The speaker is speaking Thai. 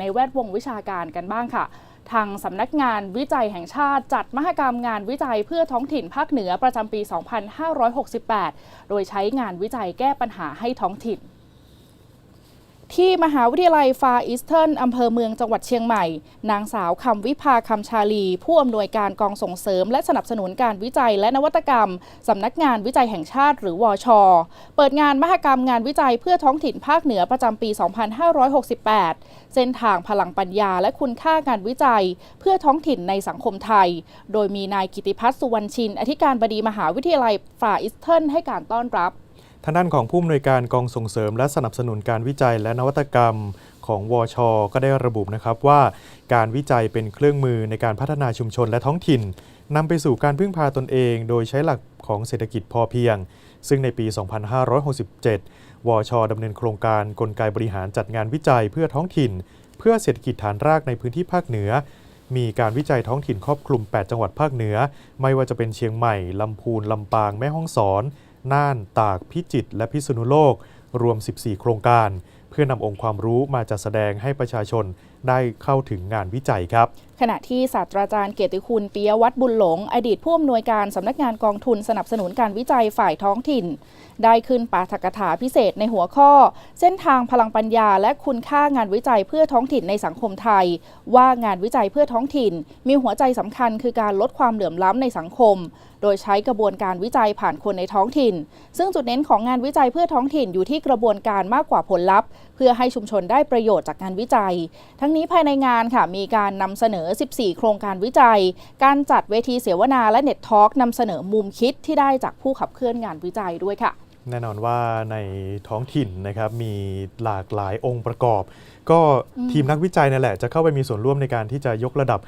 ในแวดวงวิชาการกันบ้างค่ะ ทางสำนักงานวิจัยแห่งชาติจัดมหกรรมงานวิจัยเพื่อท้องถิ่นภาคเหนือประจำปี 2568 โดยใช้งานวิจัยแก้ปัญหาให้ท้องถิ่น ที่มหาวิทยาลัยฟาอีสเทิร์นอำเภอเมืองจังหวัดเชียงใหม่ นางสาวคำวิภาคำชาลี ผู้อำนวยการกองส่งเสริม และสนับสนุนการวิจัยและนวัตกรรม สำนักงานวิจัยแห่งชาติหรือวอชเปิดงานมหกรรมงานวิจัยเพื่อท้องถิ่นภาคเหนือประจำปี 2568 เส้นทางพลังปัญญาและคุณค่างานวิจัย เพื่อท้องถิ่นในสังคมไทย โดยมีนายกิติพัฒน์สุวรรณชิน อธิการบดีมหาวิทยาลัยฟาอีสเทิร์นให้การต้อนรับ ทางด้านของผู้อำนวยการกองส่งเสริม และสนับสนุนการวิจัยและนวัตกรรมของวชก็ได้ระบุนะครับว่าการวิจัยเป็นเครื่องมือในการพัฒนาชุมชนและท้องถิ่นนำไปสู่การพึ่งพาตนเอง โดยใช้หลักของเศรษฐกิจพอเพียง ซึ่งในปี 2567 วชดำเนินโครงการกลไกบริหารจัดงานวิจัยเพื่อท้องถิ่น เพื่อเศรษฐกิจฐานรากในพื้นที่ภาคเหนือ มีการวิจัยท้องถิ่นครอบคลุม 8 จังหวัดภาคเหนือ ไม่ว่าจะเป็นเชียงใหม่ ลำพูน ลำปาง แม่ฮ่องสอน น่าน ตาก พิจิตร และพิษณุโลก รวม 14 โครงการ เพื่อนำองค์ความรู้มาจัดแสดงให้ประชาชนได้เข้าถึงงานวิจัยครับ ขณะที่ศาสตราจารย์เกียรติคุณปิยวัฒน์บุญหลง อดีตผู้อำนวยการสำนักงานกองทุนสนับสนุนการวิจัยฝ่ายท้องถิ่น ได้ขึ้นปาฐกถาพิเศษในหัวข้อ เส้นทางพลังปัญญา และคุณค่างานวิจัยเพื่อท้องถิ่นในสังคมไทย ว่างานวิจัยเพื่อท้องถิ่น มีหัวใจสำคัญคือการลดความเหลื่อมล้ำในสังคม โดยใช้กระบวนการวิจัยผ่านคนในท้องถิ่น ซึ่งจุดเน้นของงานวิจัยเพื่อท้องถิ่นอยู่ที่กระบวนการมากกว่าผลลัพธ์ เพื่อให้ชุมชนได้ประโยชน์จากงานวิจัย ทั้งนี้ภายในงานค่ะมีการนำเสนอ 14 โครงการวิจัย การจัดเวทีเสวนาและเน็ตทอล์กนำเสนอมุมคิดที่ได้จากผู้ขับเคลื่อนงานวิจัยด้วยค่ะ แน่นอนว่าในท้องถิ่นนะครับมีหลากหลายองค์ประกอบ ก็อืมทีมนักวิจัยนั่นแหละจะเข้าไปมีส่วนร่วมในการที่จะยกระดับ